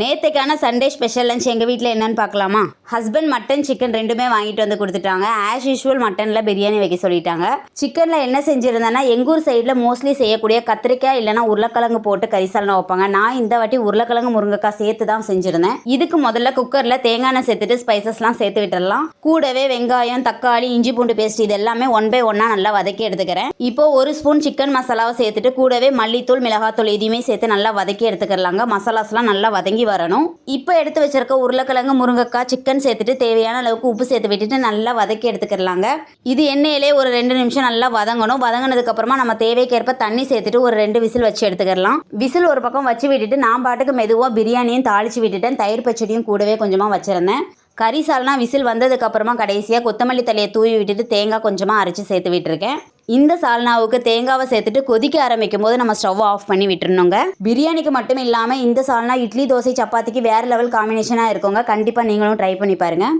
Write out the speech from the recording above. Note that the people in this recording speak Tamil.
நேற்றுக்கான சண்டே ஸ்பெஷல் லஞ்ச் எங்கள் வீட்டில் என்னன்னு பார்க்கலாமா? ஹஸ்பண்ட் மட்டன் சிக்கன் ரெண்டுமே வாங்கிட்டு வந்து கொடுத்துட்டாங்க. ஆஸ் யூஷுவல் மட்டனில் பிரியாணி வைக்க சொல்லிட்டாங்க. சிக்கனில் என்ன செஞ்சுருந்தேன்னா எங்கூர் சைடில் மோஸ்ட்லி செய்யக்கூடிய கத்திரிக்காய் இல்லைனா உருளைக்கிழங்கு போட்டு கறி வைப்பாங்க. நான் இந்த வாட்டி உருளைக்கிழங்கு முருங்கைக்காய் சேர்த்து தான் செஞ்சுருந்தேன். இதுக்கு முதல்ல குக்கரில் தேங்காய் எண்ணெய் சேர்த்துட்டு ஸ்பைசஸ்லாம் சேர்த்து விட்டுடலாம் கூடவே வெங்காயம் தக்காளி இஞ்சி பூண்டு பேஸ்ட் இது எல்லாமே ஒன் பை ஒன்னாக நல்லா வதக்கி எடுத்துக்கிறேன். இப்போ ஒரு ஸ்பூன் சிக்கன் மசாலாவை சேர்த்துட்டு கூடவே மல்லித்தூள் மிளகாத்தூள் இதையுமே சேர்த்து நல்லா வதக்கி எடுத்துக்கிறலாங்க மசாலாஸ்லாம் நல்லா வதங்கி வரணும். இப்போ எடுத்து வச்சிருக்க உருளைக்கிழங்கு முருங்கைக்காய் சிக்கன் சேர்த்துட்டு தேவையான அளவுக்கு உப்பு சேர்த்து விட்டுட்டு நல்லா வதக்கி எடுத்துக்கிறலாங்க இது எண்ணெயிலே ஒரு ரெண்டு நிமிஷம் நல்லா வதங்கணும். வதங்கினதுக்கப்புறமா நம்ம தேவைக்கேற்ப தண்ணி சேர்த்துட்டு ஒரு ரெண்டு விசில் வச்சு எடுத்துக்கிறலாம். விசில் ஒரு பக்கம் வச்சு விட்டுட்டு நான் பாட்டுக்கு மெதுவாக பிரியாணியும் தாளிச்சு விட்டுட்டேன். தயிர் பச்சடியும் கூடவே கொஞ்சமாக வச்சுருந்தேன். கறி சால்னா விசில் வந்ததுக்கு அப்புறமா கடைசியாக கொத்தமல்லி தலையை தூவி விட்டுட்டு தேங்காய் கொஞ்சமாக அரைச்சி சேர்த்து விட்டுருக்கேன். இந்த சால்னாவுக்கு தேங்காவை சேர்த்துட்டு கொதிக்க ஆரம்பிக்கும் போது நம்ம ஸ்டவ் ஆஃப் பண்ணி விட்டுருணுங்க பிரியாணிக்கு மட்டும் இல்லாமல் இந்த சால்னா இட்லி தோசை சப்பாத்திக்கு வேறு லெவல் காம்பினேஷனாக இருக்குங்க. கண்டிப்பாக நீங்களும் ட்ரை பண்ணி பாருங்கள்